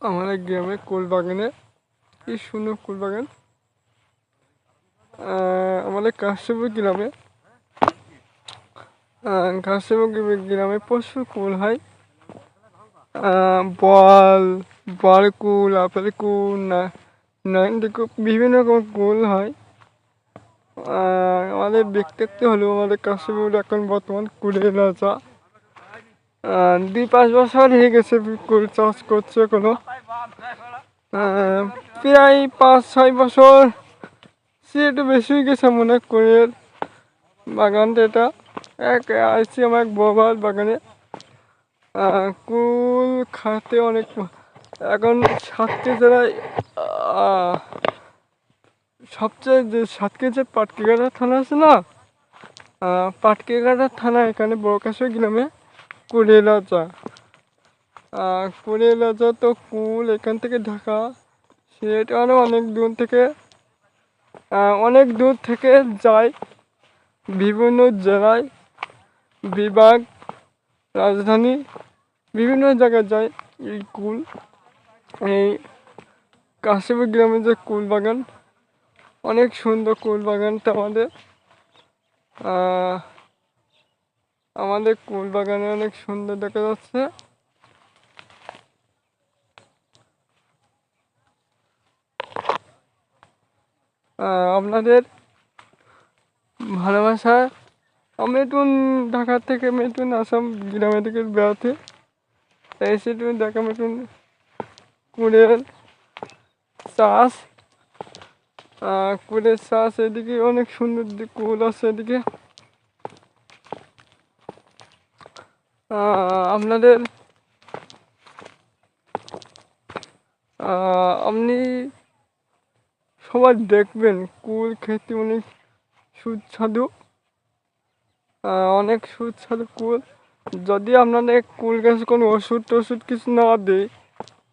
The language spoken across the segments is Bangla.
আমাদের গ্রামে কুল বাগানে কি সুন্দর কুল বাগান আমাদের কাশ্যপুর গ্রামে কাশ্যপুর গ্রামে- প্রচুর কুল হয়। বল বল কুল আপেল কুল না বিভিন্ন রকম কুল হয়। আমাদের ব্যক্তিত্ব হলো আমাদের কাশ্যপুর এখন বর্তমান কুলের রাজা। দুই পাঁচ বছর হয়ে গেছে কুল চাষ করছে কোনো প্রায় পাঁচ ছয় বছর সে একটু বেশি হয়ে গেছে মনে কুলের বাগানটা এটা। এক আসছি আমার এক বৌভাত বাগানে। কুল খাতে অনেক এখন জেলায় আহ, সবচেয়ে যে সাতক্ষীরা পাটকিঘাটা থানা আছে না আহ, থানা এখানে বড়কাশা গ্রামে রাজা কুড়িয়ে রাজা তো কুল, এখান থেকে ঢাকা। সেটারও অনেক দূর থেকে অনেক দূর থেকে যায়। বিভিন্ন জেলায় বিভাগ, রাজধানী, বিভিন্ন জায়গায় যায় এই কুল। এই কাশীপুর গ্রামের যে কুল বাগান, অনেক সুন্দর কুল বাগানটা আমাদের। আমাদের কুল বাগানে অনেক সুন্দর দেখা যাচ্ছে। আপনাদের ভালোবাসা আমি একটু ঢাকা থেকে একটু আসাম গ্রামে থেকে বেড়াতে। এসে একটু দেখা একটু কুড়ের চাষ। কুড়ের চাষ এদিকে অনেক সুন্দর কুল আছে এদিকে। আপনাদের আপনি সবাই দেখবেন, কুল খেতে অনেক সুস্বাদু। অনেক সুস্বাদু কুল। যদি আপনাদের কুল গাছে কোনো ওষুধ টষুধ কিছু না দেয়,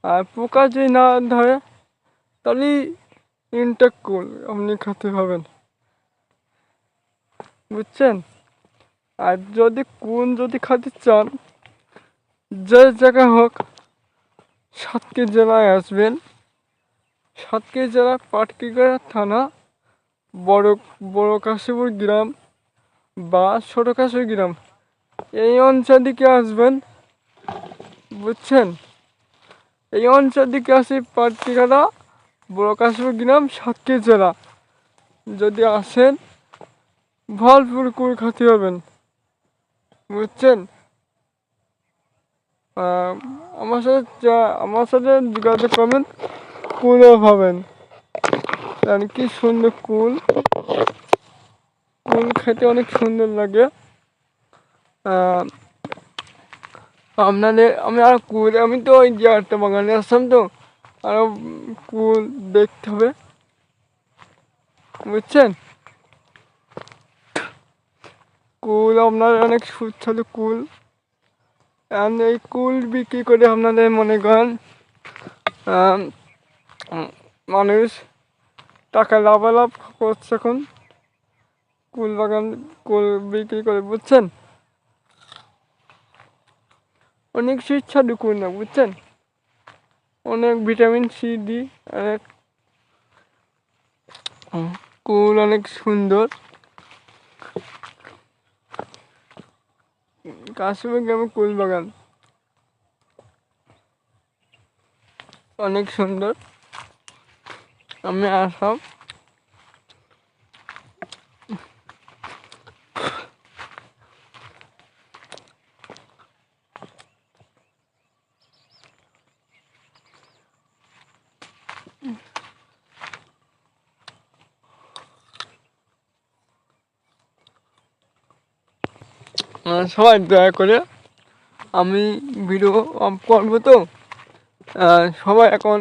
আর পোকা যদি না ধরে, তাহলে ইনটেক কুল আপনি খেতে পাবেন। বুঝছেন? আর যদি কোন যদি খেতে চান, যে জায়গা হোক সাতক্ষীরা জেলায় আসবেন। সাতক্ষীরা জেলা পাটকিগড়া থানা, বড় বড় কাশীপুর গ্রাম বা ছোটো কাশীপুর গ্রাম। এই অঞ্চল দিকে আসবেন, বুঝছেন? এই অঞ্চল দিকে আসি পাটকিগড়া, বড় কাশীপুর গ্রাম সাতক্ষীরা জেলা। যদি আসেন ভরপুর কুল খেতে পাবেন বুঝছেন? আমার সাথে আমার সাথে যোগাযোগ করবেন কুলও পাবেন জানি কি সুন্দর কুল। কুল খেতে অনেক সুন্দর লাগে। আপনাদের, আমি আর কুল, আমি তো ওই যে একটা বাগানে আসলাম তো আরও কুল দেখতে হবে। বুঝছেন? কুল, আপনার অনেক সুস্বাদু কুল। এই কুল বিক্রি করে আপনাদের মনে করেন মানুষ টাকা লাভালাভ করছে এখন। কুল বাগান, কুল বিক্রি করে, বুঝছেন? অনেক সুস্বাদু কুল না, বুঝছেন? অনেক ভিটামিন সি, ডি, অনেক কুল অনেক সুন্দর। কাশ্মীর গ্রামে কুল বাগান। অনেক সুন্দর। আমি আসাম। সবাই দয়া করে আমি ভিডিও অফ করব তো। সবাই এখন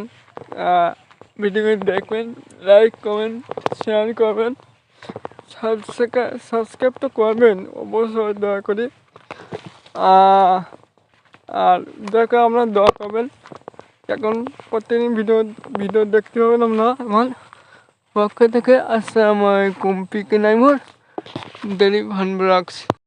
ভিডিও দেখবেন লাইক কমেন্ট শেয়ার করবেন সাবস্ক্রাইব তো করবেন, অবশ্যই দয়া করে। আর করে আপনার দয়া করবেন। এখন প্রতিদিন ভিডিও ভিডিও দেখতে হবেন আপনার আমার পক্ষ থেকে আসসালামু আলাইকুম, পিকে নাইমুর দেরি ভান রাখছি